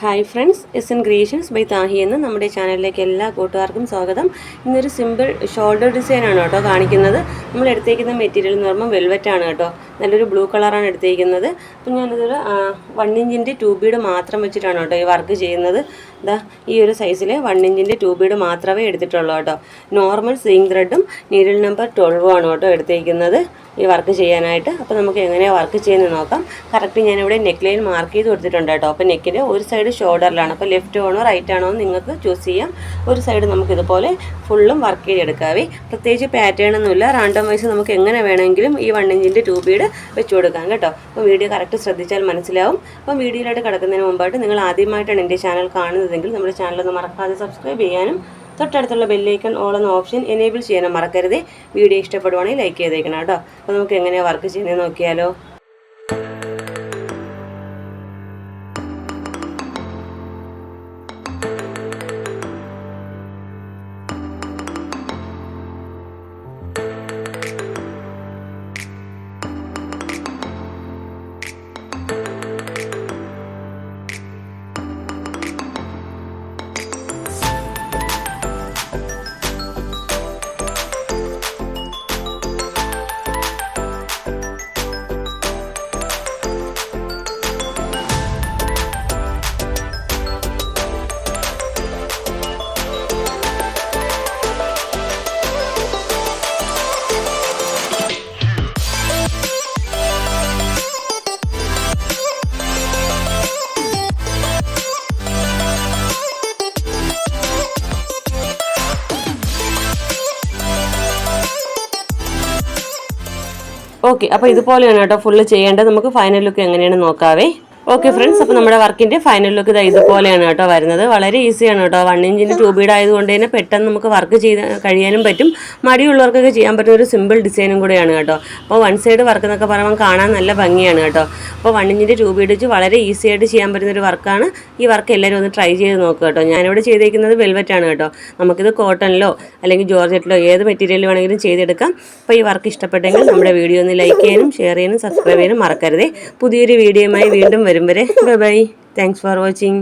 Hi friends S N creations by Thahi എന്ന നമ്മുടെ ചാനലിലേക്ക് എല്ലാ കൂട്ടുകാർക്കും സ്വാഗതം. ഇന്നൊരു സിമ്പിൾ ഷോൾഡർ ഡിസൈനാണ് കേട്ടോ കാണിക്കുന്നത്. നമ്മൾ എടുത്തേക്കുന്ന മെറ്റീരിയൽ എന്ന് പറയുമ്പോൾ വെൽവെറ്റ് ആണ് കേട്ടോ. നല്ലൊരു ബ്ലൂ കളറാണ് എടുത്തേക്കുന്നത്. അപ്പം ഞാനിതൊരു വൺ ഇഞ്ചിന്റെ ട്യൂബീഡ് മാത്രം വെച്ചിട്ടാണ് കേട്ടോ ഈ വർക്ക് ചെയ്യുന്നത്. ഇതാ ഈ ഒരു സൈസിൽ വൺ ഇഞ്ചിന്റെ ട്യൂബീഡ് മാത്രമേ എടുത്തിട്ടുള്ളൂ കേട്ടോ. നോർമൽ സീങ് ത്രെഡും നീഡിൽ നമ്പർ ട്വൽവും ആണ് കേട്ടോ എടുത്തേക്കുന്നത്. ഈ വർക്ക് ചെയ്യാനായിട്ട്. അപ്പോൾ നമുക്ക് എങ്ങനെയാണ് വർക്ക് ചെയ്യുന്നത് നോക്കാം. കറക്റ്റ് ഞാനിവിടെ നെക്ക് ലൈൻ മാർക്ക് ചെയ്ത് കൊടുത്തിട്ടുണ്ട് കേട്ടോ. അപ്പോൾ നെക്കിന്റെ ഒരു സൈഡ് ഷോൾഡറിലാണ് അപ്പോൾ ലെഫ്റ്റ് ആണോ റൈറ്റ് ആണോ എന്ന് നിങ്ങൾക്ക് ചൂസ് ചെയ്യാം. ഒരു സൈഡ് നമുക്ക് ഇതുപോലെ ഫുള്ളും വർക്ക് ചെയ്തെടുക്കാവേ പ്രത്യേകിച്ച് പാറ്റേൺ ഒന്നുമില്ല. റാൻഡം വൈസ് നമുക്ക് എങ്ങനെ വേണമെങ്കിലും ഈ വൺ ഇഞ്ചിന്റെ ട്യൂബീഡ് വെച്ച് കൊടുക്കാം കേട്ടോ. അപ്പോൾ വീഡിയോ കറക്റ്റ് ശ്രദ്ധിച്ചാൽ മനസ്സിലാവും. അപ്പം വീഡിയോയിലായിട്ട് കിടക്കുന്നതിന് മുമ്പായിട്ട് നിങ്ങൾ ആദ്യമായിട്ടാണ് എന്റെ ചാനൽ കാണുന്നതെങ്കിൽ നമ്മുടെ ചാനലൊന്ന് മറക്കാതെ സബ്സ്ക്രൈബ് ചെയ്യാനും തൊട്ടടുത്തുള്ള ബെല്ലൈക്കൺ ഓൾ എന്ന ഓപ്ഷൻ എനേബിൾ ചെയ്യാനും മറക്കരുത്. വീഡിയോ ഇഷ്ടപ്പെടുവാണെങ്കിൽ ലൈക്ക് ചെയ്തേക്കണം കേട്ടോ. അപ്പോൾ നമുക്ക് എങ്ങനെയാണ് വർക്ക് ചെയ്യുന്നത് നോക്കിയാലോ. ഓക്കെ അപ്പോൾ ഇതുപോലെയാണ് കേട്ടോ ഫുള്ള് ചെയ്യേണ്ടത്. നമുക്ക് ഫൈനൽ ലുക്ക് എങ്ങനെയാണ് നോക്കാവേ. ഓക്കെ ഫ്രണ്ട്സ് അപ്പോൾ നമ്മുടെ വർക്കിന്റെ ഫൈനൽ ലുക്ക് ഇതാ ഇതുപോലെയാണ് കേട്ടോ വരുന്നത്. വളരെ ഈസിയാണ് കേട്ടോ. വൺ ഇഞ്ചിന്റെ ട്യൂബീഡ് ആയതുകൊണ്ട് തന്നെ പെട്ടെന്ന് നമുക്ക് വർക്ക് ചെയ്ത് കഴിയാനും പറ്റും. മടിയുള്ളവർക്കൊക്കെ ചെയ്യാൻ പറ്റുന്ന ഒരു സിമ്പിൾ ഡിസൈനും കൂടെയാണ് കേട്ടോ. അപ്പോൾ വൺ സൈഡ് വർക്ക് എന്നൊക്കെ പറയുമ്പോൾ കാണാൻ നല്ല ഭംഗിയാണ് കേട്ടോ. അപ്പോൾ വൺ ഇഞ്ചിന്റെ ട്യൂബീഡ് വെച്ച് വളരെ ഈസി ആയിട്ട് ചെയ്യാൻ പറ്റുന്ന ഒരു വർക്കാണ് ഈ വർക്ക് എല്ലാവരും ഒന്ന് ട്രൈ ചെയ്ത് നോക്കുക കേട്ടോ. ഞാനിവിടെ ചെയ്തേക്കുന്നത് വെൽവെറ്റ് ആണ് കേട്ടോ. നമുക്കിത് കോട്ടണിലോ അല്ലെങ്കിൽ ജോർജറ്റിലോ ഏത് മെറ്റീരിയൽ വേണമെങ്കിലും ചെയ്തെടുക്കാം. അപ്പോൾ ഈ വർക്ക് ഇഷ്ടപ്പെട്ടെങ്കിൽ നമ്മുടെ വീഡിയോ ഒന്ന് ലൈക്ക് ചെയ്യാനും ഷെയർ ചെയ്യാനും സബ്സ്ക്രൈബ് ചെയ്യാനും മറക്കരുതേ. പുതിയൊരു വീഡിയോയുമായി വീണ്ടും വരും വരെ bye bye thanks for watching